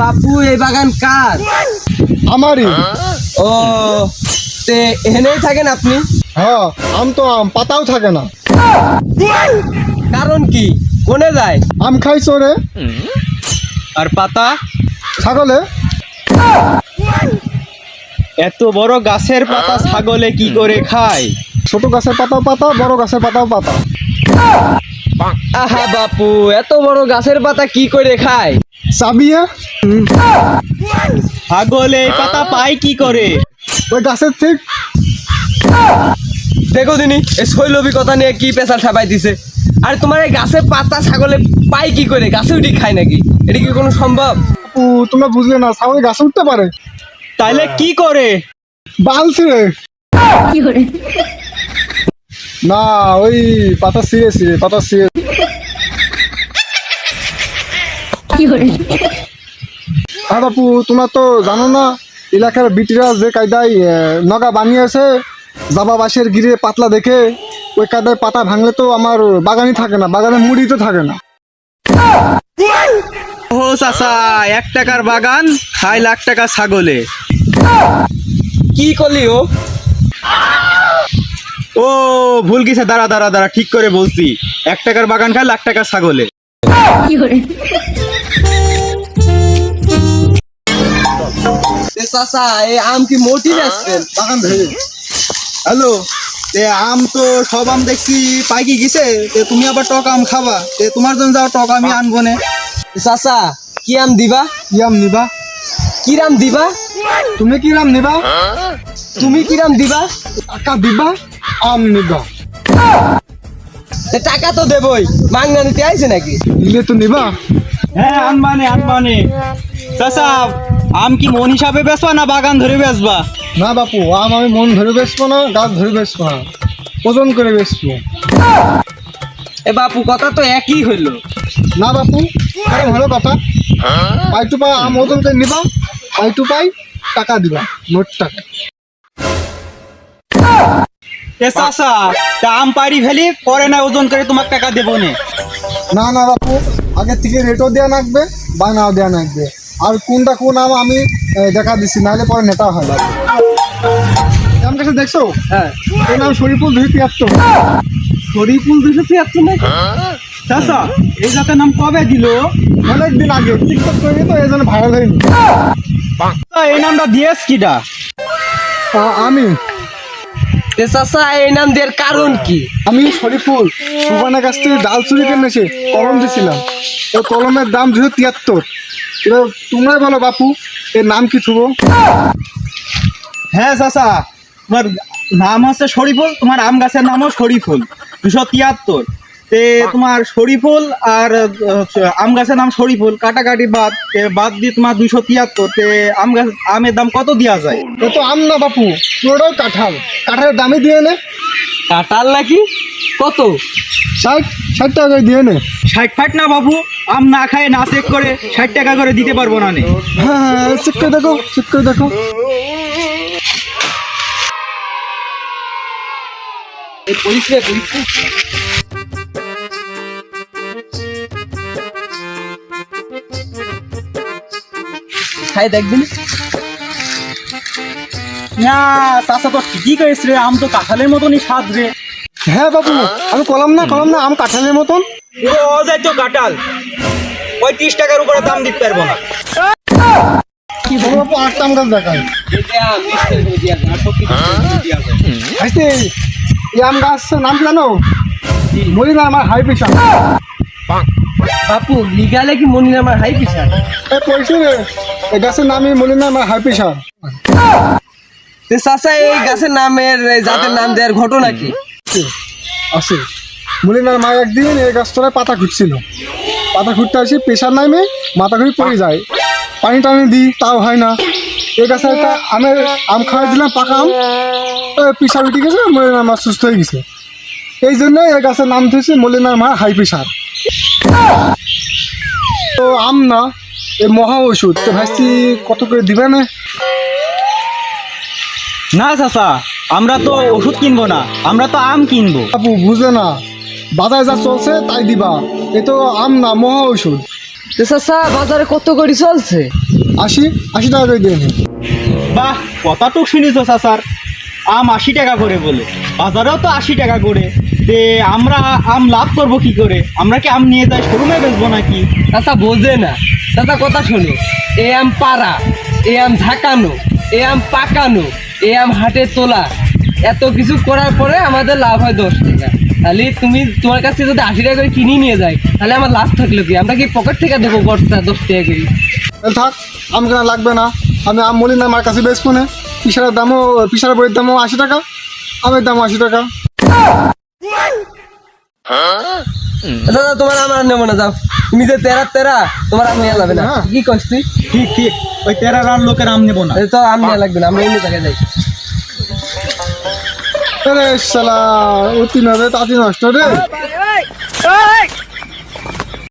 বাপু এই বাগান কার? আমারই। ও তে এখানেই থাকেন আপনি? হ্যাঁ আম তো আম পাতাও থাকে না। কারণ কি? কোনে যায়? আম খাই চোরে আর পাতা? ছাগলে? এত বড় গাছের পাতা ছাগলে কি করে খায়? ছোট গাছের পাতাও পাতা বড় গাছের পাতাও পাতা। আহা বাপু এত বড় গাছের পাতা কি করে খায়? চাবিয়ে? ছাগলে এই পাতা পায় কি করে? ওই গাছের ঠিক? দেখো দিনি এই শৈলবী কথা নিয়ে কি পেশাল সাবাই দিছে। আর তোমার এই গাছের পাতা ছাগলে পায় কি করে? গাছে উঠি খায় নাকি? এটা কি কোনো সম্ভব? আপু তোমরা বুঝলে না ছাগল গাছে উঠতে পারে। তাইলে কি করে? বাল ছিঁড়ে। না ওই পাতা ছিঁড়ে ছিঁড়ে পাতা ছিঁড়ে। হ্যাঁ বাপু তোমরা তো জানো না এলাকার বিটিরা যে কায়দায় আহ, নগা বানিয়েছে জাবা বাঁশের গিরে পাতলা দেখে ওই কায়দায় পাতা ভাঙলে তো আমার বাগানই থাকে না বাগানে মুড়ি তো থাকে না। ও চাচা এক টাকার বাগান খাই লাখ টাকা ছাগলে। কি করলি ও? ও ভুল গেছে দাঁড়া দাঁড়া দাঁড়া ঠিক করে বলছি। এক টাকার বাগান খায় লাখ টাকা ছাগলে। চাচা এই আম কি মোটি যাচ্ছেন বাগান ধরে। হ্যালো তে আম তো সব আম দেখছি পাইকি গেছে। তে তুমি আবার টক আম খাবা। তে তোমার জন্য যাও টক আমি আনব নে চাচা কি আম দিবা? কি আম নিবা? কি রাম দিবা? তুমি কি রাম নিবা? তুমি কি রাম দিবা? টাকা দিবা আম নিবা। টাকা তো দেবই। মাংনা নিতে আইছে নাকি? নিলে তো নিবা। হ্যাঁ আনবানে আনবানে। চাচা আম কি মন হিসাবে বেচবা না বাগান ধরে বেচবা? না বাপু আম আমি মন ধরে বেসবো না গাছ ধরে বেসবো না। ওজন করে বেসবো এ বাপু কথা তো একই হইল। না বাপু কারণ হলো কথা। পাই টু পাই আম ওজন করে নিবা। পাই টু পাই টাকা দিবা নোট টাকা। এ চাচা তা আম পারি ফেলি পরে না ওজন করে তোমার টাকা দেবো নে। না না বাপু আগে থেকে রেটও দেওয়া লাগবে বায়নাও দেওয়া লাগবে। আর কোনটা কোন আম আমি দেখা দিচ্ছি নাহলে পরে নেতা হয়। আম কাছে দেখছ? হ্যাঁ। এই নাম শরীফুল দুই তিয়াত্তর। শরীফুল দুশো ছিয়াত্তর নাকি চাচা এই জাতের নাম কবে দিল? অনেক দিন আগে টিকটক করে তো এই জন্য ভাইরাল হয়নি। এই নামটা দিয়েছ কিটা আমি। চাচা এই নাম দেওয়ার কারণ কি? আমি শরীফুল সুবানের কাছ থেকে ডাল চুরি কিনেছে কলম দিছিলাম। ওই কলমের দাম দুশো তিয়াত্তর। এবার তোমরাই বলো বাপু। এর নাম কি থুবো হ্যাঁ চাচা। তোমার নাম হচ্ছে শরীফুল তোমার আম গাছের নামও শরীফুল। দুশো তিয়াত্তর। তে তোমার শরীফুল আর আম গাছের নাম শরীফুল কাটাকাটি বাদ বাদ দিয়ে তোমার দুশো তিয়াত্তর তে আম গাছ আমের দাম কত দেওয়া যায়? তো আম না বাপু। পুরোটাই কাঁঠাল। কাঁঠালের দামই দিয়ে নে। কাঁঠাল নাকি? কত? ষাট ষাট টাকা দিয়ে নে। ষাট ফাট না বাবু আম না খায় না চেক করে ষাট টাকা করে দিতে পারব না নে হ্যাঁ হ্যাঁ চেক করে দেখো চেক করে দেখো। এই পরিচয় পরিচয় খাই দেখবিন না? চাষা তো ঠিকই করেছ রে আম তো কাঁঠালের মতনই স্বাদ রে। হ্যাঁ বাপু আমি কলম না কলম না আম কাঁঠালের মতন। তো কাঁঠাল। পঁয়ত্রিশ টাকার উপরে দাম দিতে পারব না। বাপু আটটা আম গাছ দেখায়। হাসতে এই আম নাম কি আমার হাই প্রেশার বাপু লিগালে কি মনি আমার হাই পিসার এই পয়সা রে এই গাছের নামই আমার হাই প্রেশার তে এই গাছের নামের জাতের নাম দেওয়ার ঘটনা কি? আছে মলিনার মা একদিন এই গাছতলায় পাতা খুঁজছিল। পাতা খুঁজতে আসি পেশার নামে মাথা ঘুরে পড়ে যায়। পানি টানি দিই, তাও হয় না। এই গাছে একটা আমের আম খাওয়াই দিলাম, পাকা আম। পিসা উঠে গেছে, মলিনার মা সুস্থ হয়ে গেছে। এই জন্য এই গাছের নাম দিয়েছে মলিনার মা হাই প্রেশার। তো আম না এই মহা ওষুধ তো ভাবছি কত করে দিবে না? চাষা আমরা তো ওষুধ কিনবো না আমরা তো আম কিনবো। আপু বুঝে না। বাজারে যা চলছে তাই দিবা। এ তো আম না মহা ওষুধ তো চাচা বাজারে কত করে চলছে? আশি আশি টাকা করে দিয়ে নি বাহ কথাটুক শুনিছো চাচার আম আশি টাকা করে বলে। বাজারেও তো আশি টাকা করে। তে আমরা আম লাভ করব কি করে? আমরা কি আম নিয়ে যাই শোরুমে বেচবো নাকি? চাচা বোঝে না। চাচা কথা শোনো। এ আম পাড়া এ আম ঝাঁকানো এ আম পাকানো এ আম হাটে তোলা। এত কিছু করার পরে আমাদের লাভ হয় দশ টাকা। তাহলে তুমি তোমার কাছে যদি আশি টাকা করে কিনে নিয়ে যাই তাহলে আমার লাভ থাকল কি? আমরা কি পকেট থেকে দেবো বস্তা দশ টাকা করে? থাক আম কেনা লাগবে না। আমি আম বলি না আমার কাছে বেশ না। পিসারের দামও পিসারের বইয়ের দামও আশি টাকা। আমের দামও আশি টাকা। দাদা তোমার আমার নেব না যাও। তুমি যে তেরা তেরা তোমার আম নেওয়া যাবে না। হ্যাঁ। কি করছ তুই? ঠিক ঠিক ওই তেরা রান লোকের আম নেব না। তো আম নেওয়া লাগবে না আমরা অন্য জায়গায় যাই। আরে শালা অতি রে তাতি নষ্ট রে।